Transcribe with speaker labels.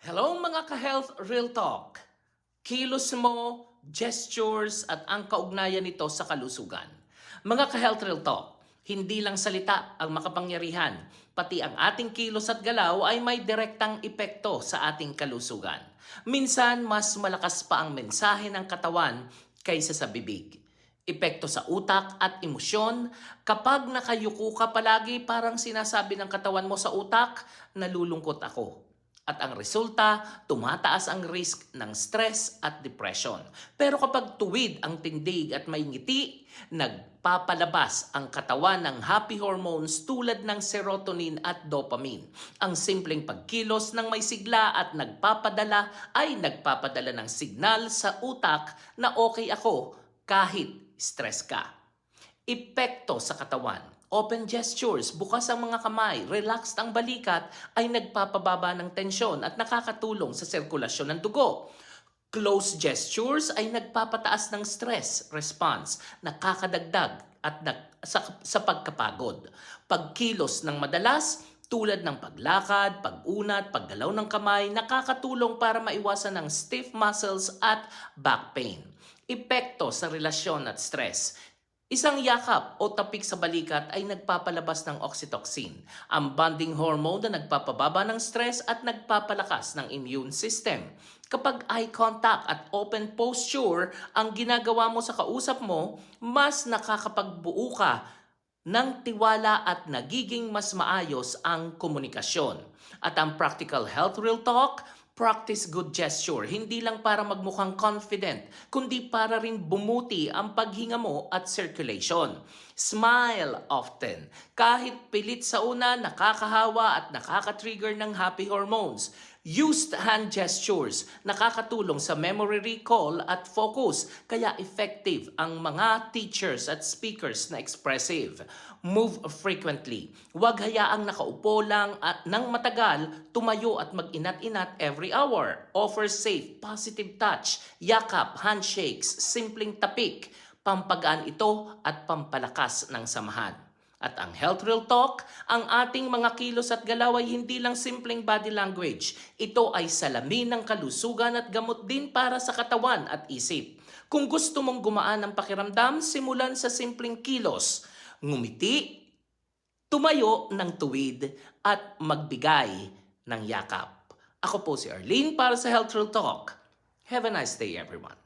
Speaker 1: Hello mga ka-health real talk. Kilos mo, gestures at ang kaugnayan nito sa kalusugan. Mga ka-health real talk, hindi lang salita ang makapangyarihan, pati ang ating kilos at galaw ay may direktang epekto sa ating kalusugan. Minsan mas malakas pa ang mensahe ng katawan kaysa sa bibig. Epekto sa utak at emosyon, kapag nakayuko ka palagi parang sinasabi ng katawan mo sa utak, nalulungkot ako. At ang resulta, tumataas ang risk ng stress at depression. Pero kapag tuwid ang tindig at may ngiti, nagpapalabas ang katawan ng happy hormones tulad ng serotonin at dopamine. Ang simpleng pagkilos ng may sigla at nagpapadala ay nagpapadala ng signal sa utak na okay ako kahit stress ka. Epekto sa katawan. Open gestures, bukas ang mga kamay, relaxed ang balikat ay nagpapababa ng tensyon at nakakatulong sa sirkulasyon ng dugo. Close gestures ay nagpapataas ng stress response, nakakadagdag at nag, sa, sa pagkapagod. Pagkilos ng madalas, tulad ng paglakad, pag-unat, paggalaw ng kamay, nakakatulong para maiwasan ng stiff muscles at back pain. Epekto sa relasyon at stress. Isang yakap o tapik sa balikat ay nagpapalabas ng oxytocin, ang bonding hormone na nagpapababa ng stress at nagpapalakas ng immune system. Kapag eye contact at open posture ang ginagawa mo sa kausap mo, mas nakakapagbuo ka ng tiwala at nagiging mas maayos ang komunikasyon. At ang practical health real talk, practice good gesture, hindi lang para magmukhang confident, kundi para rin bumuti ang paghinga mo at circulation. Smile often. Kahit pilit sa una, nakakahawa at nakaka-trigger ng happy hormones. Used hand gestures, nakakatulong sa memory recall at focus, kaya effective ang mga teachers at speakers na expressive. Move frequently. Huwag hayaang nakaupo lang at nang matagal, tumayo at mag-inat-inat every hour. Offer safe, positive touch, yakap, handshakes, simpleng tapik. Pampagaan ito at pampalakas ng samahan. At ang Health Real Talk, ang ating mga kilos at galaw ay hindi lang simpleng body language. Ito ay salamin ng kalusugan at gamot din para sa katawan at isip. Kung gusto mong gumaan ang pakiramdam, simulan sa simpleng kilos. Ngumiti, tumayo ng tuwid at magbigay ng yakap. Ako po si Arlene para sa Health Real Talk. Have a nice day everyone.